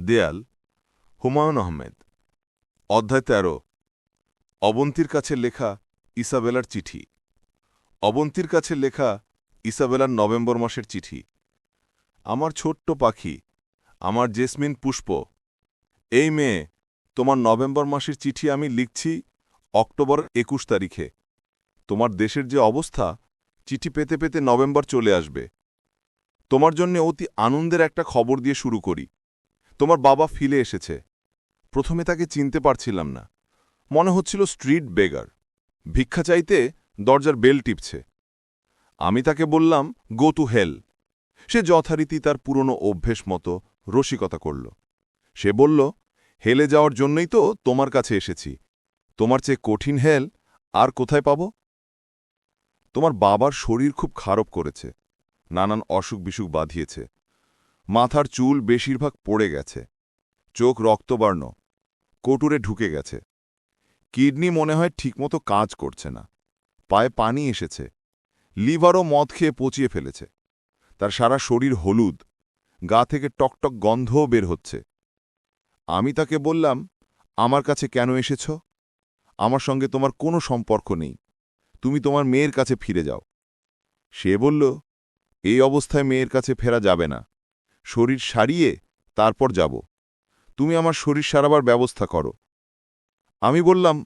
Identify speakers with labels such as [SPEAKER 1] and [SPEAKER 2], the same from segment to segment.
[SPEAKER 1] দেয়াল, হুমায়ুন আহমেদ। অধ্যায় তেরো। অবন্তীর কাছে লেখা ইসাবেলার চিঠি। অবন্তীর কাছে লেখা ইসাবেলার নভেম্বর মাসের চিঠি। আমার ছোট্ট পাখি, আমার জেসমিন পুষ্প, এই মেয়ে, তোমার নভেম্বর মাসের চিঠি আমি লিখছি অক্টোবর একুশ তারিখে। তোমার দেশের যে অবস্থা, চিঠি পেতে পেতে নভেম্বর চলে আসবে। তোমার জন্য অতি আনন্দের একটা খবর দিয়ে শুরু করি। তোমার বাবা ফিলে এসেছে। প্রথমে তাকে চিনতে পারছিলাম না। মনে হচ্ছিল স্ট্রিট বেগার। ভিক্ষা চাইতে দরজার বেল টিপছে। আমি তাকে বললাম গো টু হেল সে যথারীতি তার পুরনো অভ্যেস মতো রসিকতা করল। সে বলল, হেলে যাওয়ার জন্যই তো তোমার কাছে এসেছি। তোমার চেয়ে কঠিন হেল আর কোথায় পাব? তোমার বাবার শরীর খুব খারাপ করেছে। নানান অসুখ বিসুখ বাঁধিয়েছে। মাথার চুল বেশিরভাগ পড়ে গেছে। চোখ রক্তবর্ণ। কোটুরে ঢুকে গেছে। কিডনি মনে হয় ঠিকমতো কাজ করছে না। পায়ে পানি এসেছে। লিভারও মদ খেয়ে পচিয়ে ফেলেছে। তার সারা শরীর হলুদ। গা থেকে টকটক গন্ধও বের হচ্ছে। আমি তাকে বললাম, আমার কাছে কেন এসেছ? আমার সঙ্গে তোমার কোনো সম্পর্ক নেই। তুমি তোমার মেয়ের কাছে ফিরে যাও। সে বলল, এই অবস্থায় মেয়ের কাছে ফেরা যাবে না। শরীর সারিয়ে তারপর যাব। তুমি আমার শরীর সারাবার ব্যবস্থা করো। আমি বললাম,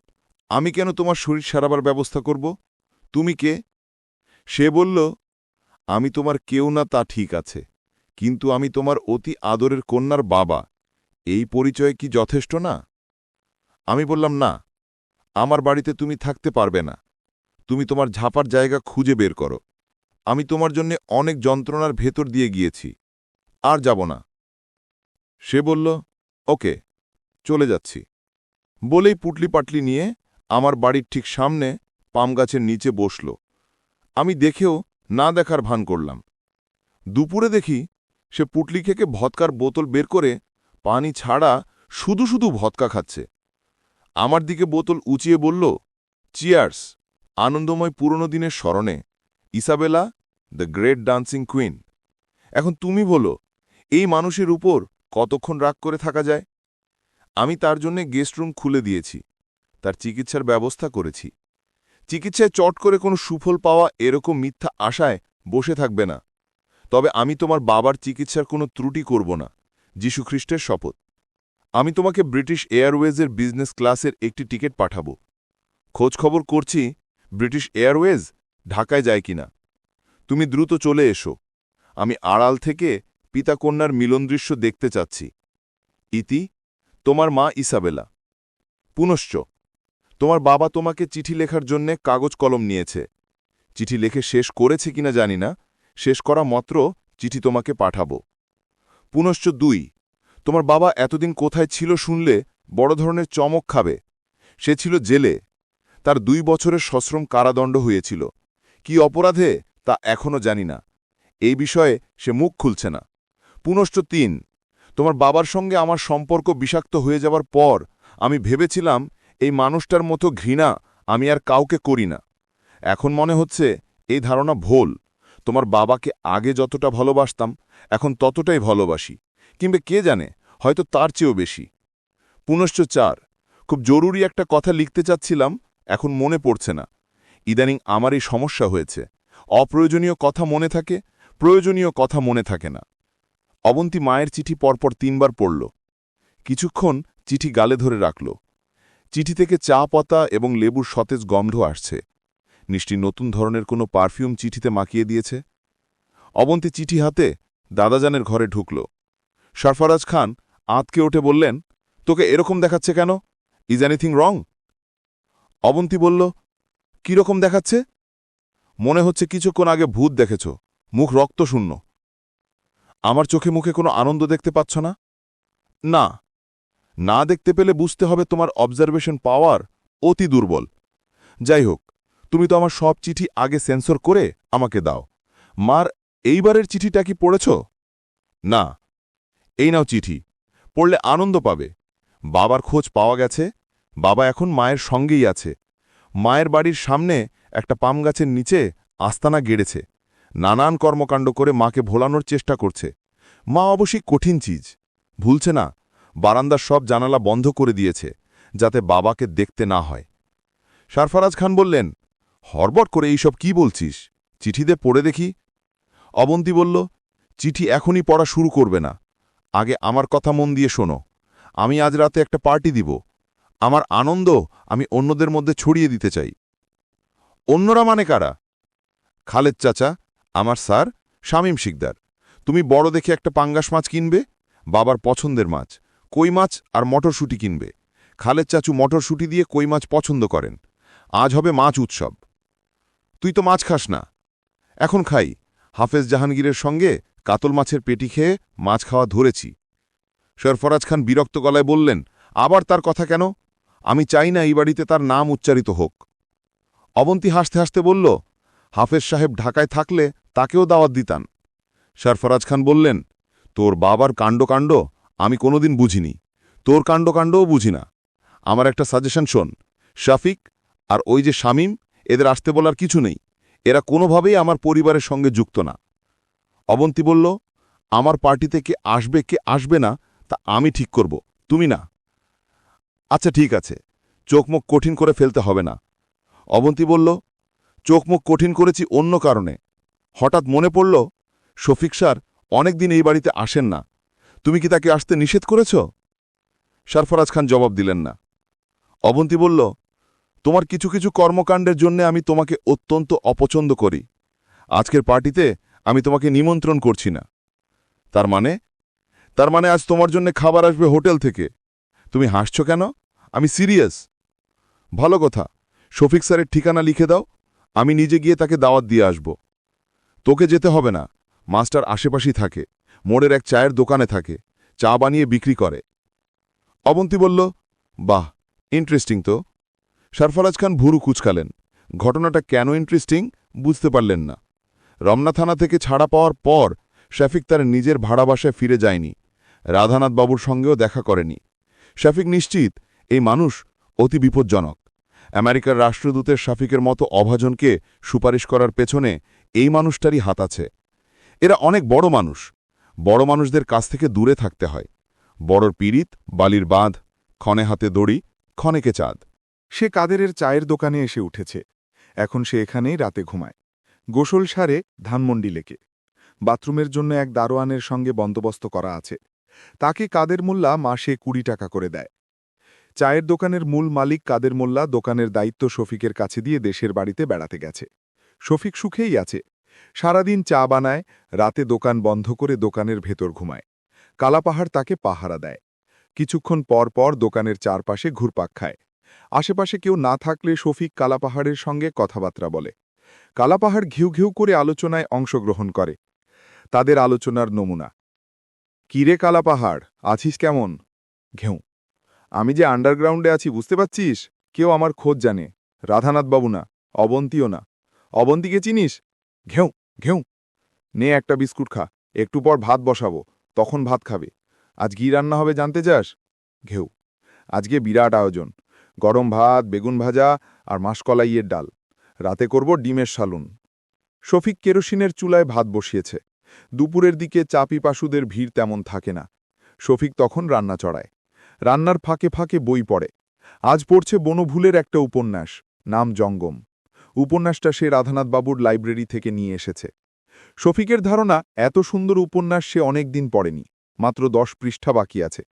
[SPEAKER 1] আমি কেন তোমার শরীর সারাবার ব্যবস্থা করব? তুমি কে? সে বলল, আমি তোমার কেউ না তা ঠিক আছে, কিন্তু আমি তোমার অতি আদরের কন্যার বাবা। এই পরিচয় কি যথেষ্ট না? আমি বললাম, না, আমার বাড়িতে তুমি থাকতে পারবে না। তুমি তোমার ঝাপার জায়গা খুঁজে বের করো। আমি তোমার জন্যে অনেক যন্ত্রণার ভেতর দিয়ে গিয়েছি। আর যাব না। সে বলল, ওকে, চলে যাচ্ছি। বলেই পুটলি পাটলি নিয়ে আমার বাড়ির ঠিক সামনে পাম গাছের নিচে বসল। আমি দেখেও না দেখার ভান করলাম। দুপুরে দেখি সে পুটলি খেকে ভৎকার বোতল বের করে পানি ছাড়া শুধু শুধু ভৎকা খাচ্ছে। আমার দিকে বোতল উঁচিয়ে বলল, চিয়ার্স, আনন্দময় পুরনো দিনের স্মরণে, Isabella, the great dancing queen. এখন তুমি বলো এই মানুষের উপর কতক্ষণ রাগ করে থাকা যায়? আমি তার জন্য গেস্ট রুম খুলে দিয়েছি, তার চিকিৎসার ব্যবস্থা করেছি। চিকিৎসায় চট করে কোনো সুফল পাওয়া এরকম মিথ্যা আশায় বসে থাকবে না। তবে আমি তোমার বাবার চিকিৎসার কোনো ত্রুটি করব না যীশুখ্রিস্টের শপথ। আমি তোমাকে ব্রিটিশ এয়ারওয়েজের বিজনেস ক্লাসের একটি টিকিট পাঠাবো। খোঁজখবর করছি, ব্রিটিশ এয়ারওয়েজ ঢাকায় যায় কিনা। তুমি দ্রুত চলে এসো। আমি আড়াল থেকে পিতাকন্যার মিলনদৃশ্য দেখতে চাচ্ছি। ইতি, তোমার মা ইসাবেলা। পুনশ্চ, তোমার বাবা তোমাকে চিঠি লেখার জন্যে কাগজ কলম নিয়েছে। চিঠি লেখে শেষ করেছে কিনা জানি না, শেষ করা মাত্র চিঠি তোমাকে পাঠাবো। পুনশ্চ দুই, তোমার বাবা এতদিন কোথায় ছিল শুনলে বড় ধরনের চমক খাবে। সে ছিল জেলে। তার দুই বছরের সশ্রম কারাদণ্ড হয়েছিল। কি অপরাধে তা এখনও জানি না। এই বিষয়ে সে মুখ খুলছে না। পুনশ্চ তিন, তোমার বাবার সঙ্গে আমার সম্পর্ক বিষাক্ত হয়ে যাওয়ার পর আমি ভেবেছিলাম এই মানুষটার মতো ঘৃণা আমি আর কাউকে করি না। এখন মনে হচ্ছে এই ধারণা ভোল। তোমার বাবাকে আগে যতটা ভালোবাসতাম, এখন ততটাই ভালোবাসি। কিংবা কে জানে, হয়তো তার চেয়েও বেশি। পুনশ্চ চার, খুব জরুরি একটা কথা লিখতে চাচ্ছিলাম, এখন মনে পড়ছে না। ইদানিং আমার এই সমস্যা হয়েছে। অপ্রয়োজনীয় কথা মনে থাকে, প্রয়োজনীয় কথা মনে থাকে না। অবন্তী মায়ের চিঠি পরপর তিনবার পড়ল। কিছুক্ষণ চিঠি গালে ধরে রাখল। চিঠি থেকে চা পাতা এবং লেবুর সতেজ গন্ধ আসছে। নিশ্চয় নতুন ধরনের কোনো পারফিউম চিঠিতে মাখিয়ে দিয়েছে? অবন্তী চিঠি হাতে দাদাজানের ঘরে ঢুকল। সরফরাজ খান আঁতকে উঠে বললেন, তোকে এরকম দেখাচ্ছে কেন? ইজ এনিথিং রং অবন্তী বলল রকম দেখাচ্ছে? মনে হচ্ছে কিছুক্ষণ আগে ভূত দেখেছ। মুখ রক্তশূন্য। আমার চোখে মুখে কোনো আনন্দ দেখতে পাচ্ছ না? না। না দেখতে পেলে বুঝতে হবে তোমার অবজারভেশন পাওয়ার অতি দুর্বল। যাই হোক তুমি তো আমার সব চিঠি আগে সেন্সর করে আমাকে দাও। মার, এইবারের চিঠিটা কি পড়েছ? না। এই নাও চিঠি। পড়লে আনন্দ পাবে। বাবার খোঁজ পাওয়া গেছে। বাবা এখন মায়ের সঙ্গেই আছে। মায়ের বাড়ির সামনে একটা পাম গাছের নিচে আস্তানা গেড়েছে। নানান কর্মকাণ্ড করে মাকে ভোলানোর চেষ্টা করছে। মা অবশ্যই কঠিন চিজ। ভুলছে না। বারান্দার সব জানালা বন্ধ করে দিয়েছে, যাতে বাবাকে দেখতে না হয়। সারফারাজ খান বললেন, হরবট করে এইসব কি বলছিস? চিঠিতে পড়ে দেখি? অবন্তী বলল, চিঠি এখনই পড়া শুরু করবে না। আগে আমার কথা মন দিয়ে শোনো। আমি আজ রাতে একটা পার্টি দিব। আমার আনন্দ আমি অন্যদের মধ্যে ছড়িয়ে দিতে চাই। অন্যরা মানে কারা? খালেদ চাচা আমার স্যার শামীম শিকদার। তুমি বড় দেখে একটা পাঙ্গাস মাছ কিনবে, বাবার পছন্দের মাছ, কই মাছ আর মটরশুঁটি কিনবে। খালের চাচু মটরশুঁটি দিয়ে কই মাছ পছন্দ করেন। আজ হবে মাছ উৎসব। তুই তো মাছ খাস না। এখন খাই। হাফেজ জাহাঙ্গীরের সঙ্গে কাতল মাছের পেটি খেয়ে মাছ খাওয়া ধরেছি। সরফরাজ খান বিরক্ত গলায় বললেন, আবার তার কথা কেন? আমি চাই না এই বাড়িতে তার নাম উচ্চারিত হোক। অবন্তী হাসতে হাসতে বলল, হাফেজ সাহেব ঢাকায় থাকলে তাকেও দাওয়াত দিতান। সরফরাজ খান বললেন, তোর বাবার কাণ্ডকাণ্ড আমি কোনোদিন বুঝিনি। তোর কাণ্ডকাণ্ডও বুঝি না। আমার একটা সাজেশন শোন। শাফিক আর ওই যে শামীম, এদের আসতে বলার কিছু নেই। এরা কোনোভাবেই আমার পরিবারের সঙ্গে যুক্ত না। অবন্তী বলল, আমার পার্টিতে কে আসবে কে আসবে না, তা আমি ঠিক করব। তুমি না। আচ্ছা ঠিক আছে। চোখমুখ কঠিন করে ফেলতে হবে না। অবন্তী বলল চোখমুখ কঠিন করেছি অন্য কারণে। হঠাৎ মনে পড়ল, শফিক স্যার অনেকদিন এই বাড়িতে আসেন না। তুমি কি তাকে আসতে নিষেধ করেছ? সারফরাজ খান জবাব দিলেন না। অবন্তী বলল, তোমার কিছু কিছু কর্মকাণ্ডের জন্য আমি তোমাকে অত্যন্ত অপছন্দ করি। আজকের পার্টিতে আমি তোমাকে নিমন্ত্রণ করছি না। তার মানে? তার মানে আজ তোমার জন্য খাবার আসবে হোটেল থেকে। তুমি হাসছ কেন? আমি সিরিয়াস। ভালো কথা, শফিক স্যারের ঠিকানা লিখে দাও। আমি নিজে গিয়ে তাকে দাওয়াত দিয়ে আসব। তোকে যেতে হবে না। মাস্টার আশেপাশেই থাকে, মোড়ের এক চায়ের দোকানে থাকে, চা বানিয়ে বিক্রি করে। অবন্তী বলল, বাহ ইন্টারেস্টিং তো। সরফরাজ খান ভুরু কুচকালেন। ঘটনাটা কেন ইন্টারেস্টিং বুঝতে পারলেন না। রমনা থানা থেকে ছাড়া পাওয়ার পর শফিক তার নিজের ভাড়া বাসায় ফিরে যায়নি। রাধানাথ বাবুর সঙ্গেও দেখা করেনি। শফিক নিশ্চিত, এই মানুষ অতি বিপজ্জনক। আমেরিকার রাষ্ট্রদূতের শাফিকের মতো অভাজনকে সুপারিশ করার পেছনে এই মানুষটারই হাত আছে। এরা অনেক বড় মানুষ। বড় মানুষদের কাছ থেকে দূরে থাকতে হয়। বড়র পীড়িত, বালির বাঁধ, ক্ষণে হাতে দড়ি, ক্ষণেকে চাঁদ।
[SPEAKER 2] সে কাদেরের চায়ের দোকানে এসে উঠেছে। এখন সে এখানেই রাতে ঘুমায়। গোসল সারে ধানমন্ডি লেকে। বাথরুমের জন্য এক দারোয়ানের সঙ্গে বন্দোবস্ত করা আছে। তাকে কাদের মোল্লা মাসে কুড়ি টাকা করে দেয়। চায়ের দোকানের মূল মালিক কাদের মোল্লা দোকানের দায়িত্ব শফিকের কাছে দিয়ে দেশের বাড়িতে বেড়াতে গেছে। শফিক সুখেই আছে। সারাদিন চা বানায়, রাতে দোকান বন্ধ করে দোকানের ভেতর ঘুমায়। কালাপাহাড় তাকে পাহারা দেয়। কিছুক্ষণ পর পর দোকানের চারপাশে ঘুরপাক খায়। আশেপাশে কেউ না থাকলে শফিক কালাপাহাড়ের সঙ্গে কথাবার্তা বলে। কালাপাহাড় ঘিউ ঘিউ করে আলোচনায় অংশগ্রহণ করে। তাদের আলোচনার নমুনা। কিরে কালাপাহাড়, আছিস কেমন? ঘেউ। আমি যে আন্ডারগ্রাউন্ডে আছি, বুঝতে পারছিস? কেউ আমার খোঁজ জানে। রাধানাথ বাবু না, অবন্তীও না। অবন্তীকে চিনিস? ঘেউ ঘেউ। নে একটা বিস্কুট খা, একটু পর ভাত বসাবো, তখন ভাত খাবে। আজ কি রান্না হবে জানতে চাস? ঘেউ। আজকে বিরাট আয়োজন। গরম ভাত, বেগুন ভাজা আর মাসকলাইয়ের ডাল। রাতে করব ডিমের সালুন। শফিক কেরোসিনের চুলায় ভাত বসিয়েছে। দুপুরের দিকে চাপি পাশুদের ভিড় তেমন থাকে না। শফিক তখন রান্না চড়ায়। রান্নার ফাঁকে ফাঁকে বই পড়ে। আজ পড়ছে বনভুলের একটা উপন্যাস, নাম জঙ্গম। উপন্যাসটা সে রাধানাথবাবুর লাইব্রেরি থেকে নিয়ে এসেছে। শফিকের ধারণা, এত সুন্দর উপন্যাস সে অনেক দিন পড়েনি, মাত্র দশ পৃষ্ঠা বাকি আছে।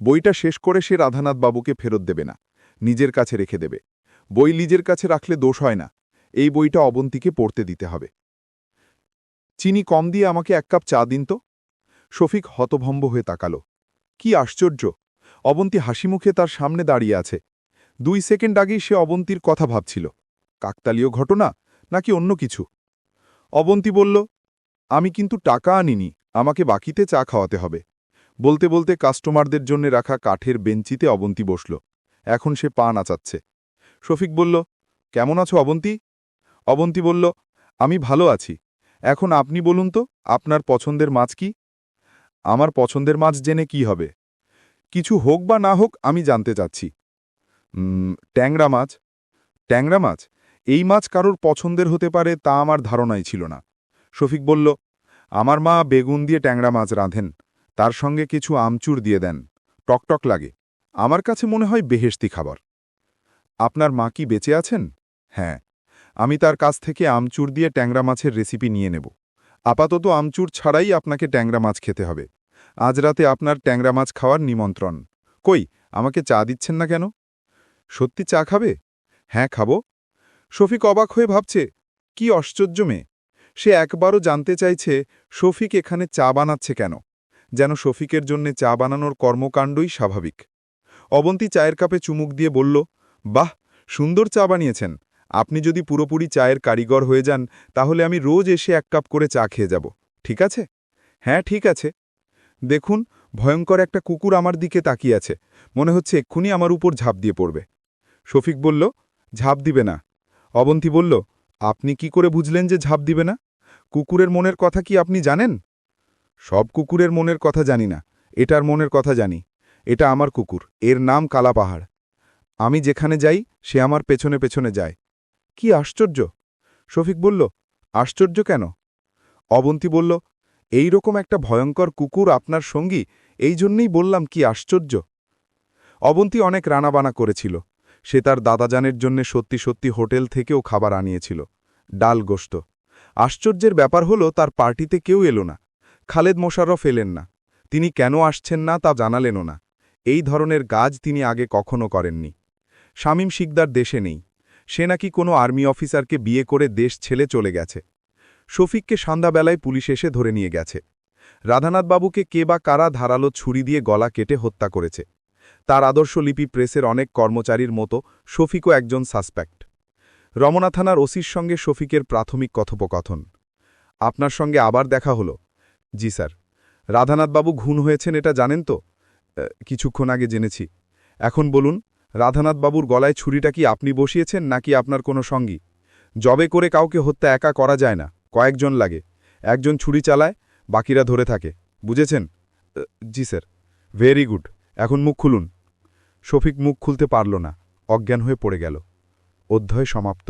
[SPEAKER 2] বইটা শেষ করে সে রাধানাথবাবুকে ফেরত দেবে না, নিজের কাছে রেখে দেবে। বই নিজের কাছে রাখলে দোষ হয় না, এই বইটা অবন্তীকে পড়তে দিতে হবে। চিনি কম দিয়ে আমাকে এক কাপ চা দিন তো? শফিক হতভম্ব হয়ে তাকালো। কি আশ্চর্য! অবন্তী হাসিমুখে তার সামনে দাঁড়িয়ে আছে। দুই সেকেন্ড আগেই সে অবন্তীর কথা ভাবছিল। কাকতালীয় ঘটনা নাকি অন্য কিছু? অবন্তী বলল, আমি কিন্তু টাকা আনিনি, আমাকে বাকিতে চা খাওয়াতে হবে। বলতে বলতে কাস্টমারদের জন্য রাখা কাঠের বেঞ্চিতে অবন্তী বসল। এখন সে পা নাচাচ্ছে। শফিক বলল, কেমন আছো অবন্তী? অবন্তী বলল, আমি ভালো আছি। এখন আপনি বলুন তো, আপনার পছন্দের মাছ কি? আমার পছন্দের মাছ জেনে কি হবে? কিছু হোক বা না হোক আমি জানতে চাচ্ছি। ট্যাংরা মাছ? ট্যাংরা মাছ? এই মাছ কারোর পছন্দের হতে পারে তা আমার ধারণাই ছিল না। শফিক বলল, আমার মা বেগুন দিয়ে ট্যাংরা মাছ রাঁধেন। তার সঙ্গে কিছু আমচুর দিয়ে দেন। টকটক লাগে। আমার কাছে মনে হয় বেহেশতি খাবার। আপনার মা কি বেঁচে আছেন? হ্যাঁ। আমি তার কাছ থেকে আমচুর দিয়ে ট্যাংরা মাছের রেসিপি নিয়ে নেব। আপাতত আমচুর ছাড়াই আপনাকে ট্যাংরা মাছ খেতে হবে। আজ রাতে আপনার ট্যাংরা মাছ খাওয়ার নিমন্ত্রণ। কই, আমাকে চা দিচ্ছেন না কেন? সত্যি চা খাবে? হ্যাঁ খাব। শফিক অবাক হয়ে ভাবছে, কি আশ্চর্য মেয়ে। সে একবারও জানতে চাইছে, শফিক এখানে চা বানাচ্ছে কেন? যেন শফিকের জন্যে চা বানানোর কর্মকাণ্ডই স্বাভাবিক। অবন্তী চায়ের কাপে চুমুক দিয়ে বলল, বাহ, সুন্দর চা বানিয়েছেন। আপনি যদি পুরোপুরি চায়ের কারিগর হয়ে যান, তাহলে আমি রোজ এসে এক কাপ করে চা খেয়ে যাব। ঠিক আছে? হ্যাঁ ঠিক আছে। দেখুন, ভয়ঙ্কর একটা কুকুর আমার দিকে তাকিয়ে আছে। মনে হচ্ছে এক্ষুনি আমার উপর ঝাঁপ দিয়ে পড়বে। শফিক বলল, ঝাঁপ দিবে না। অবন্তী বলল, আপনি কি করে বুঝলেন যে ঝাঁপ দিবে না? কুকুরের মনের কথা কি আপনি জানেন? সব কুকুরের মনের কথা জানি না। এটার মনের কথা জানি। এটা আমার কুকুর। এর নাম কালা পাহাড়। আমি যেখানে যাই, সে আমার পেছনে পেছনে যায়। কি আশ্চর্য! শফিক বলল, আশ্চর্য কেন? অবন্তী বলল এই রকম একটা ভয়ঙ্কর কুকুর আপনার সঙ্গী, এই জন্যই বললাম কি আশ্চর্য। অবন্তী অনেক রানাবানা করেছিল। সে তার দাদাজানের জন্য সত্যি সত্যি হোটেল থেকেও খাবার আনিয়েছিল। ডাল গোস্ত। আশ্চর্যের ব্যাপার হলো, তার পার্টিতে কেউ এলো না। খালেদ মোশাররফ এলেন না। তিনি কেন আসছেন না তা জানালেনও না। এই ধরনের কাজ তিনি আগে কখনো করেননি। শামীম শিকদার দেশে নেই। সে নাকি কোনো আর্মি অফিসারকে বিয়ে করে দেশ ছেলে চলে গেছে। শফিককে সন্ধ্যাবেলায় পুলিশ এসে ধরে নিয়ে গেছে। রাধানাথবাবুকে কে বা কারা ধারালো ছুরি দিয়ে গলা কেটে হত্যা করেছে। তার আদর্শলিপি প্রেসের অনেক কর্মচারীর মতো শফিকও একজন সাসপেক্ট। রমনা থানার ওসির সঙ্গে শফিকের প্রাথমিক কথোপকথন। আপনার সঙ্গে আবার দেখা হলো? জি, স্যার। রাধানাথবাবু ঘুণ হয়েছেন এটা জানেন তো? কিছুক্ষণ আগে জেনেছি। এখন বলুন, রাধানাথবাবুর গলায় ছুরিটা কি আপনি বসিয়েছেন নাকি আপনার কোনো সঙ্গী? জবে করে কাউকে হত্যা একা করা যায় না। কয়েকজন লাগে। একজন ছুরি চালায়, বাকিরা ধরে থাকে। বুঝেছেন? জি স্যার। ভেরি গুড এখন মুখ খুলুন। শফিক মুখ খুলতে পারল না। অজ্ঞান হয়ে পড়ে গেল। অধ্যায় সমাপ্ত।